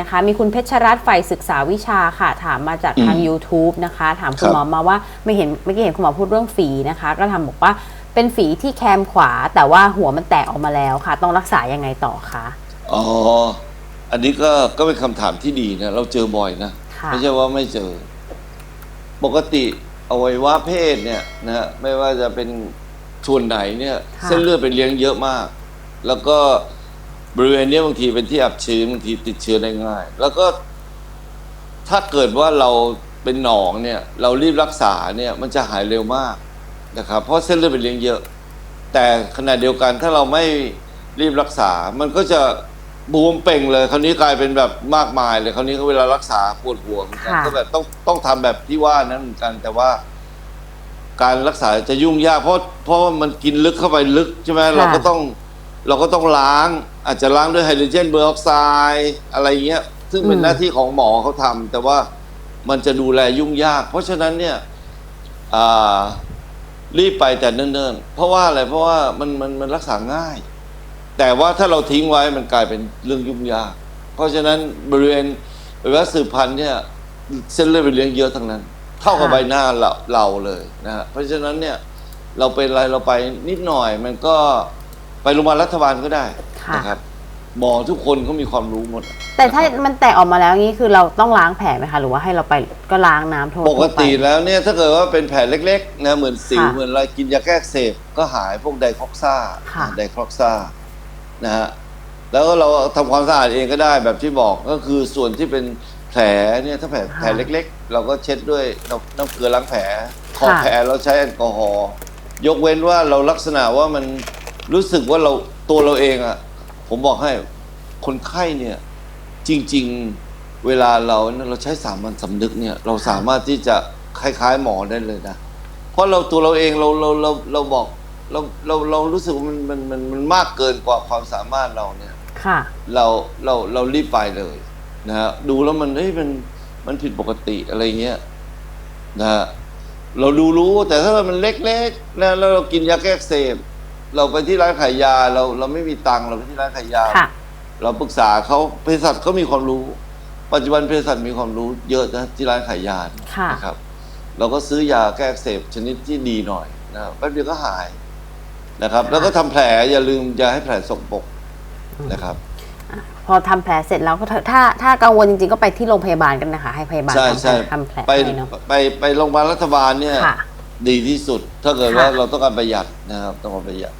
นะคะมีคุณเพชรรัตน์ฝ่ายศึกษาวิชาค่ะ ถามมาจากทาง YouTube นะคะ ถามคุณหมอมาว่าไม่เห็นเมื่อกี้เห็นคุณหมอพูดเรื่องฝีนะคะ ก็ทำบอกว่าเป็นฝีที่แคมขวา แต่ว่าหัวมันแตกออกมาแล้วค่ะ ต้องรักษายังไงต่อคะอ๋ออันนี้ก็ก็เป็นคำถามที่ดีนะเราเจอบ่อยนะค่ะไม่ใช่ว่าไม่เจอ ปกติอวัยวะเพศเนี่ยนะฮะไม่ว่าจะเป็นส่วนไหนเนี่ยค่ะเส้นเลือดไปเลี้ยงเยอะมาก แล้วก็ บริเวณเนี้ยบางทีเป็นที่อับชื้นบางทีติดเชื้อได้ง่าย แล้วก็ถ้าเกิดว่าเราเป็นหนองเนี่ย เรารีบรักษาเนี่ย มันจะหายเร็วมากนะครับ เพราะเส้นเลือดไปเลี้ยงเยอะ แต่ขณะเดียวกันถ้าเราไม่รีบรักษา มันก็จะบวมเป่งเลย คราวนี้กลายเป็นแบบมากมายเลย คราวนี้ก็เวลารักษาปวดหัวเหมือนกันค่ะก็แบบต้องต้องทำแบบที่ว่านั้นเหมือนกัน แต่ว่า การรักษาจะยุ่งยากเพราะเพราะว่ามันกินลึกเข้าไปลึกใช่ไหมเราก็ต้องเราก็ต้องล้าง อาจจะล้างด้วยไฮโดรเจนเบอร์ออกไซด์อะไรเงี้ย ซึ่งเป็นหน้าที่ของหมอเขาทำแต่ว่ามันจะดูแลยุ่งยาก เพราะฉะนั้นเนี่ยรีบไปแต่เนิ่นๆ เพราะว่าอะไรเพราะว่ามันมันมันรักษาง่าย แต่ว่าถ้าเราทิ้งไว้มันกลายเป็นเรื่องยุ่งยาก เพราะฉะนั้นบริเวณบริเวณสืบพันธุ์เนี่ยเส้นเลือดไปเลี้ยงเยอะทั้งนั้น เท่ากับใบหน้าเราเราเลยนะฮะเพราะฉะนั้นเนี่ยเราเป็นอะไรเราไปนิดหน่อยมันก็ ไปโรงพยาบาลรัฐบาลก็ได้ค่ะ นะครับหมอทุกคนเขามีความรู้หมดแต่ถ้านะครับมันแตกออกมาแล้วงี้คือเราต้องล้างแผลไหมคะหรือว่าให้เราไปก็ล้างน้ำทั่วปกติทั่วไแล้วเนี่ยถ้าเกิดว่าเป็นแผลเล็กๆนะเหมือนสิวค่ะเหมือนอะไรกินยาแก้อักเสบก็หายพวกไดคอกซ่าค่ะ ไดคอกซ่านะฮะแล้วก็เราทำความสะอาดเองก็ได้แบบที่บอกก็คือส่วนที่เป็นแผลเนี่ยถ้าแผลแผลเล็ก ๆ เราก็เช็ดด้วยน้ำน้ำเกลือล้างแผลขอบค่ะแผลเราใช้แอลกอฮอล์ยกเว้นว่าเราลักษณะว่ามัน รู้สึกว่าเราตัวเราเองอะผมบอกให้คนไข้เนี่ย จริง ๆ เวลาเราเนี่ยเราใช้สามัญสำนึกเนี่ย เราสามารถที่จะคล้าย ๆ หมอได้เลยนะเพราะเราตัวเราเองเราเราเราเราบอกเราเราเรารู้สึกว่ามันมันมันมันมากเกินกว่าความสามารถเราเนี่ย ค่ะ เราเราเรารีบไปเลยนะฮะดูแล้วมันเฮ้ยมันมันผิดปกติอะไรเงี้ยนะฮะเราดูรู้แต่ถ้ามันเล็กๆนะแล้วเรากินยาแก้อักเสบ เราไปที่ร้านขายยาเราเราไม่มีตังค์เราไปที่ร้านขายยา ค่ะ เราปรึกษาเขาเภสัชเขามีความรู้ ปัจจุบันเภสัชมีความรู้เยอะนะที่ร้านขายยาค่ะ นะครับ เราก็ซื้อยาแก้อักเสบชนิดที่ดีหน่อยนะครับแป๊บเดียวก็หายนะครับ แล้วก็ทำแผลอย่าลืมอย่าให้แผลสกปรกนะครับ พอทำแผลเสร็จแล้วก็เถอะถ้าถ้ากังวลจริงๆก็ไปที่โรงพยาบาลกันนะคะ ให้พยาบาลใช่ทำแผลใช่ทำแผลไปให้เนาะไปไปโรงพยาบาลรัฐบาลเนี่ย ค่ะ ดีที่สุด ถ้าเกิดค่ะว่าเราต้องการประหยัดนะครับ ต้องการประหยัด